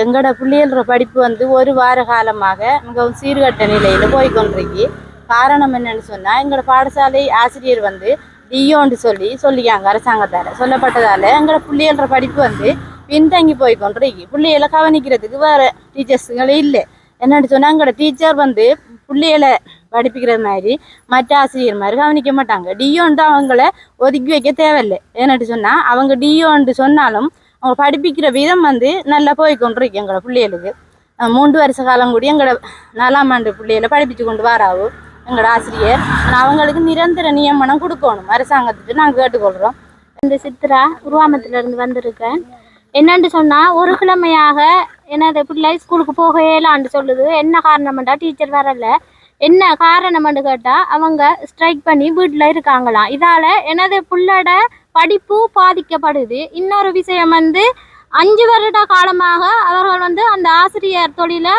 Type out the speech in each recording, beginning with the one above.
எங்களோட பிள்ளைகள படிப்பு வந்து ஒரு வார காலமாக மிகவும் சீர்கட்ட நிலையில் போய்கொண்டிருக்கு காரணம் என்னன்னு சொன்னால் எங்களோட பாடசாலை ஆசிரியர் வந்து டியோன்னு சொல்லி சொல்லிக்காங்க அரசாங்கத்தால். சொல்லப்பட்டதால் எங்களோட பிள்ளைகள படிப்பு வந்து பின்தங்கி போய்கொண்டிருக்கு பிள்ளைகளை கவனிக்கிறதுக்கு வேறு டீச்சர்ஸுங்களே இல்லை. என்னென்னு சொன்னால் எங்களோட டீச்சர் வந்து பிள்ளைகளை படிப்பிக்கிற மாதிரி மற்ற ஆசிரியர் மாதிரி கவனிக்க மாட்டாங்க. டியோன்ட்டு அவங்கள ஒதுக்கி வைக்க தேவையில்லை. என்னென்னு சொன்னால் அவங்க டியோன்ட்டு சொன்னாலும் அவங்க படிப்பிக்கிற விதம் வந்து நல்லா போய் கொண்டிருக்கு எங்களோட பிள்ளைகளுக்கு. மூன்று வருஷ காலம் கூடி எங்களோட நாலாம் ஆண்டு பிள்ளைகளை படிப்பிச்சு கொண்டு வராவோ எங்களோட ஆசிரியர். ஆனா அவங்களுக்கு நிரந்தர நியமனம் கொடுக்கணும். அரசாங்கத்துக்கு நாங்கள் கேட்டுக்கொள்கிறோம் இந்த சித்ரா உருவாமத்திலிருந்து வந்திருக்கேன். என்னன்னு சொன்னால் ஒரு கிழமையாக எனது பிள்ளை ஸ்கூலுக்கு போக இயலான்னு சொல்லுது. என்ன காரணம்டா டீச்சர் வரல. என்ன காரணம்னு கேட்டால் அவங்க ஸ்ட்ரைக் பண்ணி வீட்டில் இருக்காங்களாம். இதால் எனது பிள்ளோட படிப்பு பாதிக்கப்படுது. இன்னொரு விஷயம் வந்து அஞ்சு வருட காலமாக அவர்கள் வந்து அந்த ஆசிரியர் தொழிலை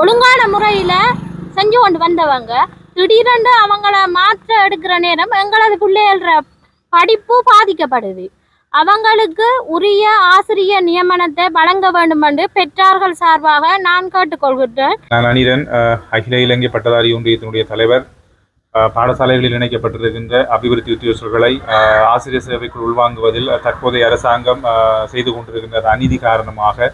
ஒழுங்கான முறையில் செஞ்சு கொண்டு வந்தவங்க. திடீரென்று அவங்கள மாற்ற எடுக்கிற நேரம் எங்களது பிள்ளைகள படிப்பு பாதிக்கப்படுது. அவங்களுக்கு உரிய ஆசிரியர் நியமனத்தை வழங்க வேண்டும் என்று பெற்றார்கள் சார்பாக நான் கேட்டுக்கொள்கின்றேன். நான் அனிரன் அகில இலங்கை பட்டதாரி ஒன்றியத்தினுடைய தலைவர். பாடசாலைகளில் இணைக்கப்பட்டிருக்கின்ற அபிவிருத்தி உத்தியோகர்களை ஆசிரியர் சேவைக்குள் உள்வாங்குவதில் தற்போதைய அரசாங்கம் செய்து கொண்டிருக்கின்ற அநீதி காரணமாக.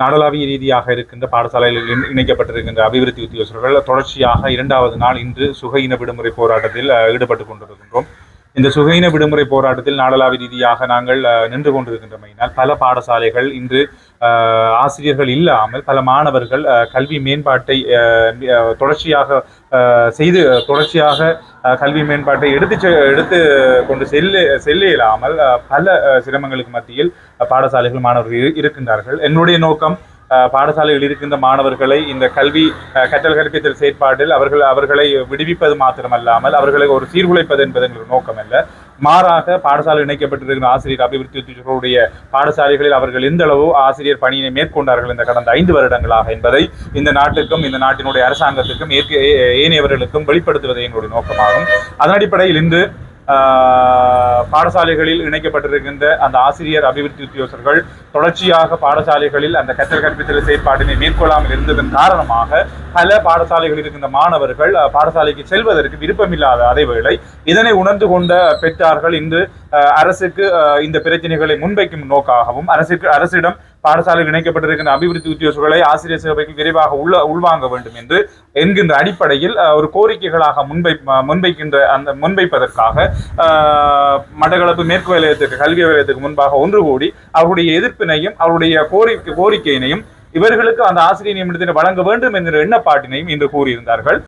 நாடளாவிய ரீதியாக இருக்கின்ற பாடசாலைகளில் இணைக்கப்பட்டிருக்கின்ற அபிவிருத்தி உத்தியோகர்கள் தொடர்ச்சியாக இரண்டாவது நாள் இன்று சுகையின விடுமுறை போராட்டத்தில் ஈடுபட்டு கொண்டிருக்கின்றோம். இந்த சுகையின விடுமுறை போராட்டத்தில் நாடளாவிய ரீதியாக நாங்கள் நின்று கொண்டிருக்கின்றமையினால் பல பாடசாலைகள் இன்று ஆசிரியர்கள் இல்லாமல் பல மாணவர்கள் அஹ், கல்வி மேம்பாட்டை தொடர்ச்சியாக செய்து தொடர்ச்சியாக கல்வி மேம்பாட்டை எடுத்து செ- எடுத்து கொண்டு செல்ல செல்ல இயலாமல் பல சிரமங்களுக்கு மத்தியில் பாடசாலைகள் மாணவர்கள் இருக்கின்றார்கள். என்னுடைய நோக்கம் பாடசாலையில் இருக்கின்ற மாணவர்களை இந்த கல்வி கற்றல் கற்பித்தல் செயற்பாட்டில் அவர்கள் அவர்களை விடுவிப்பது மாத்திரமல்லாமல் அவர்களை ஒரு சீர்குலைப்பது என்பது எங்களுக்கு நோக்கம் அல்ல மாறாக பாடசாலை இணைக்கப்பட்டிருக்கிற ஆசிரியர் அபிவிருத்தி பாடசாலைகளில் அவர்கள் எந்த அளவு ஆசிரியர் பணியினை மேற்கொண்டார்கள் இந்த கடந்த ஐந்து வருடங்களாக என்பதை இந்த நாட்டுக்கும் இந்த நாட்டினுடைய அரசாங்கத்துக்கும் ஏற்க ஏ- ஏனையவர்களுக்கும் வெளிப்படுத்துவதே எங்களுடைய நோக்கமாகும். அதன் அடிப்படையில் இன்று பாடசாலைகளில் இணைக்கப்பட்டிருக்கின்ற அந்த ஆசிரியர் அபிவிருத்தி உத்தியோகர்கள் தொடர்ச்சியாக பாடசாலைகளில் அந்த கற்றல் கற்பித்தல் செயற்பாட்டினை மேற்கொள்ளாமல் இருந்ததன் காரணமாக பல பாடசாலைகளில் இருக்கின்ற மாணவர்கள் அஹ், பாடசாலைக்கு செல்வதற்கு விருப்பமில்லாத அதேவேளை இதனை உணர்ந்து கொண்ட பெற்றார்கள் இன்று அஹ், அரசுக்கு அஹ், இந்த பிரச்சனைகளை முன்வைக்கும் நோக்காகவும் அரசுக்கு அரசிடம் பாடசாலையில் இணைக்கப்பட்டிருக்கின்ற அபிவிருத்தி உத்தியோகங்களை ஆசிரியர் சேவைக்கு விரைவாக உள்ள உள்வாங்க வேண்டும் என்று என்கின்ற அடிப்படையில் ஒரு கோரிக்கைகளாக முன்வை முன்வைக்கின்ற அந்த முன்வைப்பதற்காக அஹ், மட்டக்களப்பு மேற்கு வலயத்துக்கு கல்வி வலயத்துக்கு முன்பாக ஒன்று கூடி அவருடைய எதிர்ப்பினையும் அவருடைய கோரிக்கை கோரிக்கையினையும் இவர்களுக்கு அந்த ஆசிரியர் நியமனத்தினை வழங்க வேண்டும் என்கிற எண்ணப்பாட்டினையும் இன்று கூறியிருந்தார்கள்.